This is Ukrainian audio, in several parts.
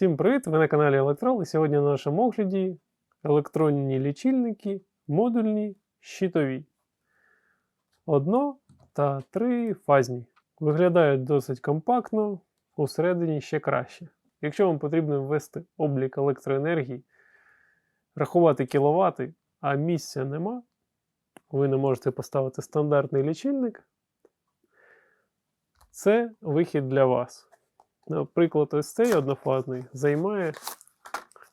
Всім привіт! Ви на каналі Електрол і сьогодні на нашому огляді електронні лічильники, модульні, щитові. Одно та трифазні. Виглядають досить компактно, усередині ще краще. Якщо вам потрібно ввести облік електроенергії, рахувати кіловати, а місця нема, ви не можете поставити стандартний лічильник. Це вихід для вас. Наприклад, ось цей однофазний займає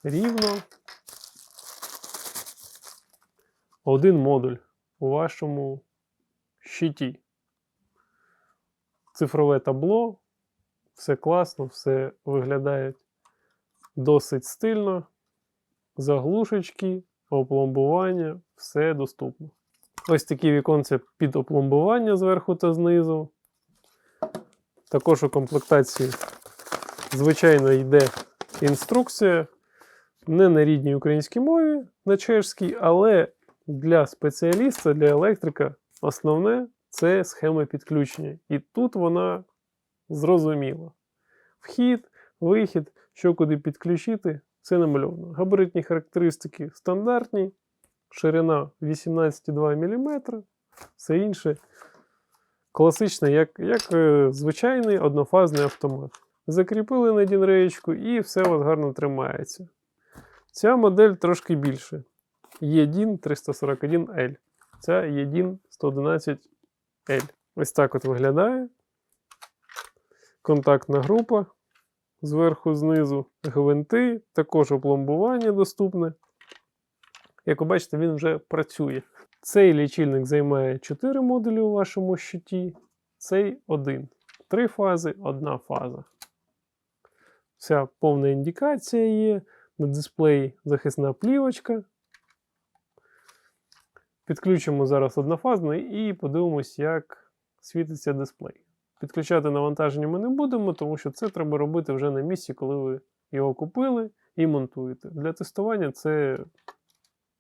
рівно один модуль у вашому щиті. Цифрове табло, все класно, все виглядає досить стильно. Заглушечки, опломбування, все доступно. Ось такі віконці під опломбування зверху та знизу. Також у комплектації звичайно, йде інструкція не на рідній українській мові, на чешській, але для спеціаліста, для електрика, основне це схема підключення. І тут вона зрозуміла. Вхід, вихід, що куди підключити, це намальовано. Габаритні характеристики стандартні, ширина 18,2 мм, все інше класичне, як, як е, звичайний однофазний автомат закріпили на дінреєчку і все у вас гарно тримається. Ця модель трошки більше. Єдін 341L. Ця Єдін 111L. Ось так от виглядає. Контактна група зверху, знизу, гвинти, також опломбування доступне. Як ви бачите, він вже працює. Цей лічильник займає 4 модулі у вашому щиті, цей один. Три фази, одна фаза. Вся повна індикація є. На дисплеї захисна плівочка. Підключимо зараз однофазний і подивимось, як світиться дисплей. Підключати навантаження ми не будемо, тому що це треба робити вже на місці, коли ви його купили і монтуєте. Для тестування це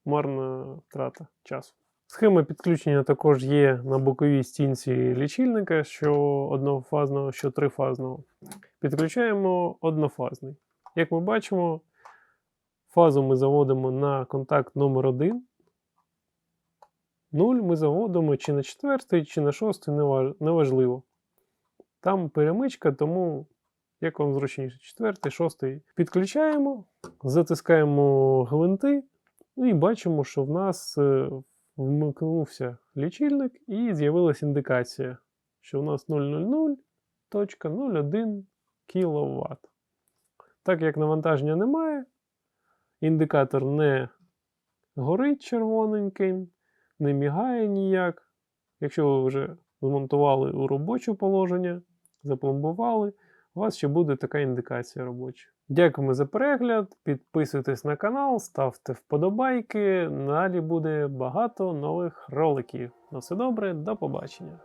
марна трата часу. Схема підключення також є на боковій стінці лічильника, що однофазного, що трифазного. Підключаємо однофазний. Як ми бачимо, фазу ми заводимо на контакт номер 1 0 ми заводимо чи на четвертий, чи на шостий, неважливо. Там перемичка, тому як вам зручніше, четвертий, шостий. Підключаємо, затискаємо гвинти, ну і бачимо, що в нас е, вмикнувся лічильник і з'явилася індикація, що у нас 000.01 кВт. Так як навантаження немає, індикатор не горить червоненьким, не мігає ніяк. Якщо ви вже змонтували у робоче положення, запломбували, у вас ще буде така індикація робоча. Дякуємо за перегляд. Підписуйтесь на канал, ставте вподобайки. Далі буде багато нових роликів. На все добре, до побачення!